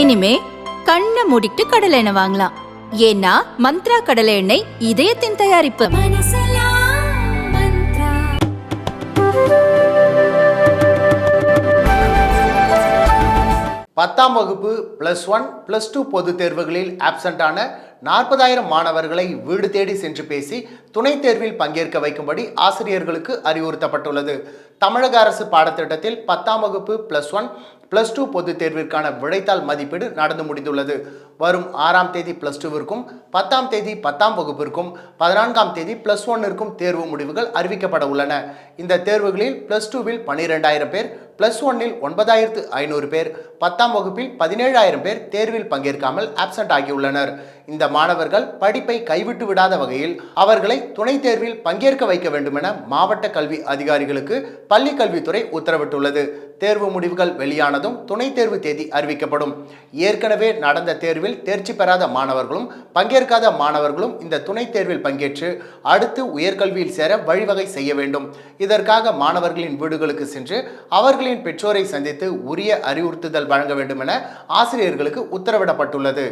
இனிமே கண்ணை மூடிட்டு கடலை எண்ணெய் வாங்கலாம். ஏன்னா மந்த்ரா கடலை எண்ணெய் இதயத்தின் தயாரிப்பு. பத்தாம் வகுப்பு ப்ளஸ் ஒன் ப்ளஸ் டூ பொதுத் தேர்வுகளில் ஆப்சண்டான நாற்பதாயிரம் மாணவர்களை வீடு தேடி சென்று பேசி துணைத் தேர்வில் பங்கேற்க வைக்கும்படி ஆசிரியர்களுக்கு அறிவுறுத்தப்பட்டுள்ளது. தமிழக அரசு பாடத்திட்டத்தில் பத்தாம் வகுப்பு ப்ளஸ் ஒன் ப்ளஸ் டூ பொதுத் தேர்விற்கான விடைத்தாள் மதிப்பீடு நடந்து முடிந்துள்ளது. வரும் ஆறாம் தேதி ப்ளஸ் டூவிற்கும் பத்தாம் தேதி பத்தாம் வகுப்பிற்கும் பதினான்காம் தேதி ப்ளஸ் ஒன்னிற்கும் தேர்வு முடிவுகள் அறிவிக்கப்பட உள்ளன. இந்த தேர்வுகளில் ப்ளஸ் டூவில் பன்னிரெண்டாயிரம் பேர் ப்ளஸ் ஒன்னில் ஒன்பதாயிரத்து ஐநூறு பேர் பத்தாம் வகுப்பில் பதினேழாயிரம் பேர் தேர்வில் பங்கேற்காமல் ஆப்சென்ட் ஆகியுள்ளனர். இந்த மாணவர்கள் படிப்பை கைவிட்டு விடாத வகையில் அவர்களை துணைத் தேர்வில் பங்கேற்க வைக்க வேண்டும் என மாவட்ட கல்வி அதிகாரிகளுக்கு பள்ளி கல்வித்துறை உத்தரவிட்டுள்ளது. தேர்வு முடிவுகள் வெளியானதும் துணைத் தேர்வு தேதி அறிவிக்கப்படும். ஏற்கனவே நடந்த தேர்வில் தேர்ச்சி பெறாத மாணவர்களும் பங்கேற்காத மாணவர்களும் இந்த துணைத் தேர்வில் பங்கேற்று அடுத்து உயர்கல்வியில் சேர வழிவகை செய்ய வேண்டும். இதற்காக மாணவர்களின் வீடுகளுக்கு சென்று அவர்களின் பெற்றோரை சந்தித்து உரிய அறிவுறுத்துதல் வழங்க வேண்டும் என ஆசிரியர்களுக்கு உத்தரவிடப்பட்டுள்ளது.